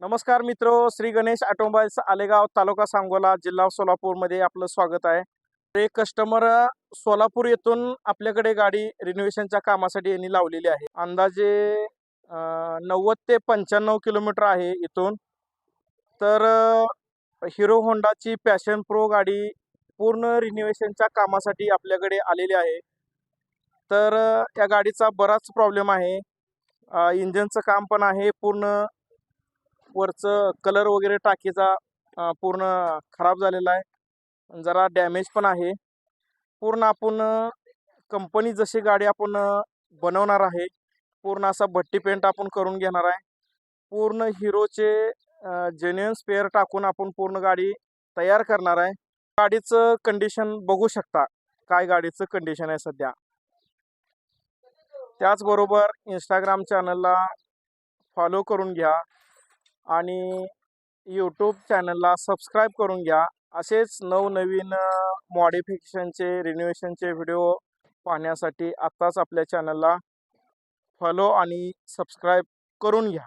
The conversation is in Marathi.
नमस्कार मित्र श्री गणेश ऑटोमोबाईल्स आलेगाव तालुका सांगोला जिल्हा सोलापूरमध्ये आपलं स्वागत आहे. एक कस्टमर सोलापूर येथून आपल्याकडे गाडी रिनोव्हेशनच्या कामासाठी यांनी लावलेली आहे. अंदाजे नव्वद ते पंच्याण्णव किलोमीटर आहे इथून. तर हिरो होंडाची पॅशन प्रो गाडी पूर्ण रिनोव्हेशनच्या कामासाठी आपल्याकडे आलेली आहे. तर या गाडीचा बराच प्रॉब्लेम आहे. इंजनचं इंजिनचं काम पण आहे पूर्ण. वरचं कलर वगैरे टाकीचा पूर्ण खराब झालेला आहे. जरा डॅमेज पण आहे. पूर्ण आपण कंपनी जशी गाडी आपण बनवणार आहे पूर्ण असा भट्टी पेंट आपण करून घेणार आहे. पूर्ण हिरोचे जेन्युन स्पेअर टाकून आपण पूर्ण गाडी तयार करणार आहे. गाडीचं कंडिशन बघू शकता. काय गाडीचं कंडिशन आहे सध्या. त्याचबरोबर इंस्टाग्राम चॅनलला फॉलो करून घ्या. आणि यूट्यूब चॅनलला सबस्क्राईब करून घ्या. असेच नवनवीन मॉडिफिकेशनचे रिन्युएशनचे व्हिडिओ पाहण्यासाठी आत्ताच आपल्या चॅनलला फॉलो आणि सबस्क्राईब करून घ्या.